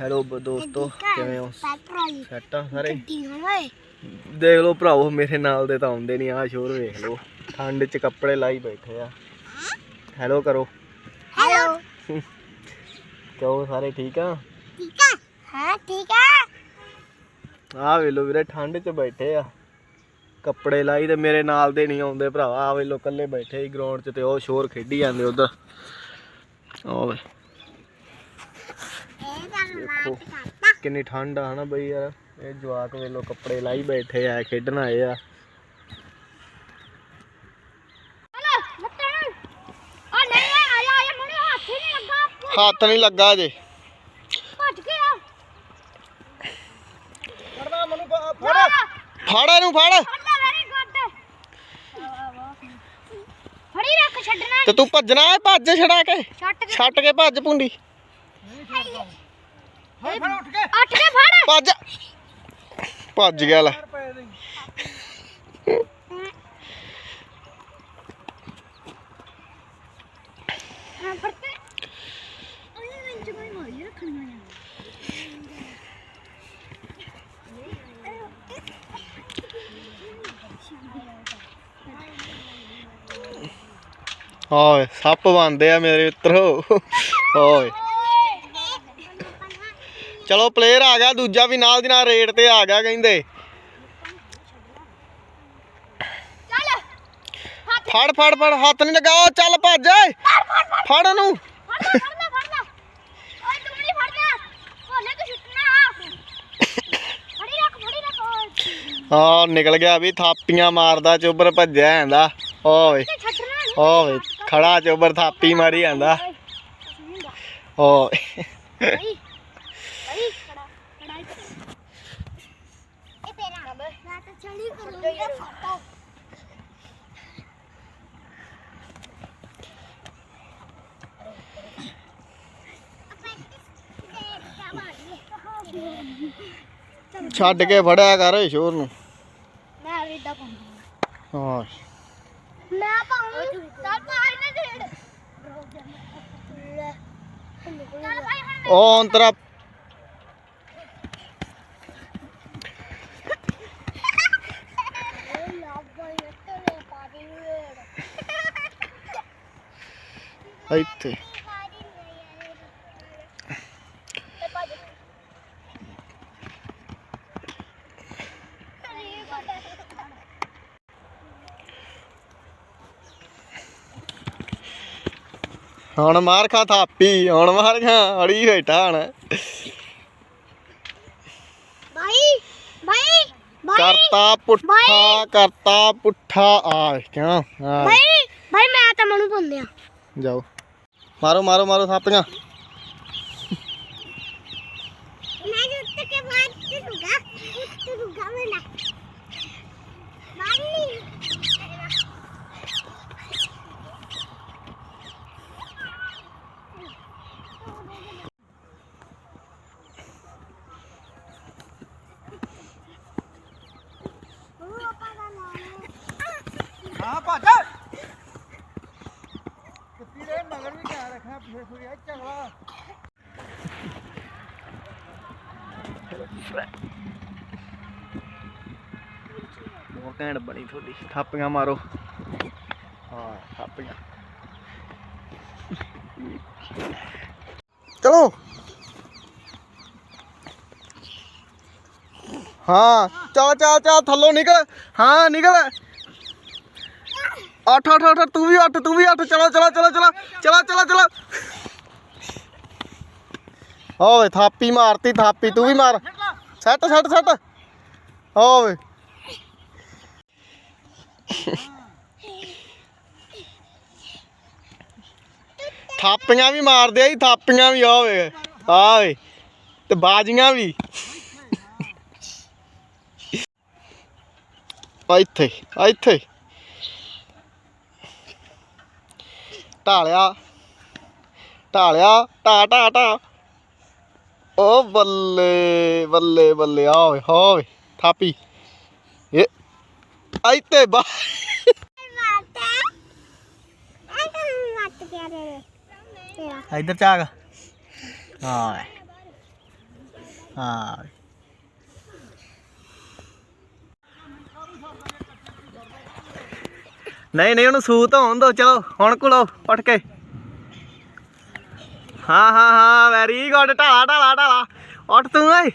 Hello ਦੋਸਤੋ ਕਿਵੇਂ ਹੋ? ਸੈੱਟ ਆ ਸਾਰੇ? ਦੇਖ ਲਓ ਭਰਾਵੋ ਮੇਰੇ ਨਾਲ ਦੇ ਤਾਂ ਆਉਂਦੇ ਨਹੀਂ ਆ ਸ਼ੋਰ ਵੇਖ ਲਓ। ਠੰਡ 'ਚ ਕੱਪੜੇ ਲਾਈ ਬੈਠੇ ਆ। ਹੈਲੋ ਕਰੋ। ਹੈਲੋ ਕਿਉਂ ਸਾਰੇ ਠੀਕ ਆ? ਠੀਕ ਆ। ਹਾਂ ਠੀਕ ਆ। ਆ ਵੇਖ ਲਓ ਵੀਰੇ ਠੰਡ 'ਚ ਬੈਠੇ ਆ। ਕੱਪੜੇ ਲਾਈ ਤੇ ਮੇਰੇ ਨਾਲ ਦੇ ਨਹੀਂ ਆਉਂਦੇ ਭਰਾਵਾ। ਆ ਵੇਖ ਲਓ ਇਕੱਲੇ ਬੈਠੇ ਹੀ ਗਰਾਊਂਡ 'ਚ ਤੇ ਉਹ ਸ਼ੋਰ ਖੇਡੀ ਜਾਂਦੇ ਉਧਰ। ਓਏ ਦੇਖੋ ਕਿੰਨੀ ਠੰਡ ਆ ਹਨਾ ਬਈ ਯਾਰ। ਇਹ ਜਵਾਕ ਵੇਖ ਲਓ ਕੱਪੜੇ ਲਾਈ ਬੈਠੇ ਆ ਖੇਡਣ ਆਏ ਆ। ਹਲੋ ਲੱਤਣ ਆ ਨਹੀਂ ਆਇਆ ਆਇਆ ਮੈਨੂੰ ਹੱਥ ਨਹੀਂ ਲੱਗਾ ਹੱਥ ਨਹੀਂ ਲੱਗਾ ਜੇ ਭੱਜ ਗਿਆ ਫੜਦਾ ਮੈਨੂੰ ਫੜ। ਫੜ ਇਹਨੂੰ ਫੜ। ਫੜਦਾ ਵੈਰੀ ਗੁੱਡ ਫੜੀ ਰੱਖ ਛੱਡਣਾ ਤੇ ਤੂੰ ਭੱਜਣਾ ਹੈ ਭੱਜ ਛੜਾ ਕੇ। ਛੱਟ ਕੇ। ਛੱਟ ਕੇ ਉੱਠ ਕੇ। ਫੜ। ਭੱਜ। ਭੱਜ ਗਿਆ ਲੈ। ਹਾਂ ਫੜਤੇ ਉਹਨੇ ਵਿੱਚ ਕੋਈ ਮਾਰੀ ਰੱਖਣੀ ਆ। ਓਏ ਸੱਪ ਬੰਦੇ ਆ ਮੇਰੇ ਮਿੱਤਰੋ। ਓਏ। ਚਲੋ ਪਲੇਅਰ ਆ ਗਿਆ ਦੂਜਾ ਵੀ ਨਾਲ ਦੀ ਨਾਲ ਰੇਡ ਤੇ ਆ ਗਿਆ ਕਹਿੰਦੇ। ਚੱਲ। ਫੜ ਫੜ ਫੜ ਹੱਥ ਨਹੀਂ ਲਗਾਓ ਚੱਲ ਭੱਜ। ਫੜ ਓਏ ਆ ਨਿਕਲ ਗਿਆ ਵੀ ਥਾਪੀਆਂ ਮਾਰਦਾ ਚੋਬਰ ਭੱਜਿਆ ਜਾਂਦਾ। ਓਏ ਓਏ ਖੜਾ ਚੋਬਰ ਥਾਪੀ ਮਾਰੀ ਜਾਂਦਾ। ਓਏ ਭਾਈ ਭਾਈ ਖੜਾ ਖੜਾ ਇਹ ਤੇਰਾ ਮੈਂ ਤਾਂ ਚੜੀ ਕਰੂੰਗੀ ਫੋਟੋ ਛੱਡ। ਕੇ ਫੜਿਆ ਕਰ ਸ਼ੋਰ ਨੂੰ। ਮੈਂ ਵੀ ਦਾ ਪਾਉਂਦਾ ਓਏ ਮੈਂ ਪਾਉਂ ਚੱਲ ਭਾਈ ਨਾ ਢੇੜ ਉਹ ਹੁਣ ਤੇਰਾ ਮੈਂ ਲੱਭ ਭਾਈ ਤੇ ਪਾ ਦੇ ਇੱਥੇ ਹੁਣ ਮਾਰ ਖਾ ਥਾਪੀ ਹੁਣ ਮਾਰ ਖਾ ਅੜੀ ਬੈਠਾ ਹਣ ਭਾਈ ਭਾਈ ਕਰਤਾ ਪੁੱਠਾ ਕਰਤਾ ਪੁੱਠਾ ਆ ਕਿਉਂ ਭਾਈ ਭਾਈ ਮੈਂ ਤਾਂ ਮਨੂੰ ਪੁੰਦਿਆ ਜਾਓ। ਮਾਰੋ ਮਾਰੋ ਮਾਰੋ ਥਾਪੀਆਂ ਮੈਂ ਜੁੱਤ ਕੇ ਬਾਅਦ ਤੇ ਰੁਗਾ ਤੇ ਰੁਗਾ ਮੈਂ ਨਾ ਮਾਰੀ ਹਾਂ ਭੱਜ ਕੁੱਤੀ ਦੇ ਮਗਰ ਵੀ ਧਿਆਨ ਰੱਖਣਾ ਫਿਰ ਫਿਰ ਇਹ ਝਗੜਾ ਬਹੁਤ ਘੈਂਟ ਬਣੀ ਤੁਹਾਡੀ ਥਾਪੀਆਂ ਮਾਰੋ। ਹਾਂ ਥਾਪੀਆਂ। ਚਲੋ। ਹਾਂ ਚੱਲ ਚੱਲ ਚੱਲ ਥੱਲੋਂ ਨਿਕਲ। ਹਾਂ ਨਿਕਲ। ਅੱਠ ਅੱਠ ਅੱਠ, ਤੂੰ ਵੀ ਅੱਠ, ਤੂੰ ਵੀ ਅੱਠ, ਚਲੋ ਚਲੋ ਚਲੋ ਚਲੋ ਚਲੋ ਚਲੋ ਚਲੋ। ਓਏ, ਥਾਪੀ ਮਾਰਤੀ, ਥਾਪੀ, ਤੂੰ ਵੀ ਮਾਰ। ਸੱਟ ਸੱਟ ਸੱਟ। ਓਏ। ਥਾਪੀਆਂ ਵੀ ਮਾਰਦੇ ਆ ਜੀ, ਥਾਪੀਆਂ ਵੀ, ਓਏ, ਆਵੇ। ਤੇ ਬਾਜੀਆਂ ਵੀ। ਇੱਥੇ ਇੱਥੇ। ਢਾਲਿਆ। ਢਾਲਿਆ, ਢਾ ਢਾ ਢਾ। ਓ ਬੱਲੇ ਬੱਲੇ ਬੱਲੇ, ਆਵੇ, ਹੋਵੇ ਹੋਏ ਥਾਪੀ। ਇਹ ਆਈਤੇ ਬਾ ਮਾਤਾ ਆ ਤਾਂ ਹਾਂ। ਹਾਂ। ਨਹੀਂ ਨਹੀਂ, ਉਹਨੂੰ ਸੂਤ ਹੋਣ ਦੋ, ਚਲੋ, ਹੁਣ ਕੁਲੋ ਉੱਠ ਕੇ। ਹਾਂ ਹਾਂ ਹਾਂ ਵੈਰੀ ਗੁੱਡ ਢਾਲਾ ਢਾਲਾ ਢਾਲਾ। ਉੱਠ ਤੂੰ, ਓਏ।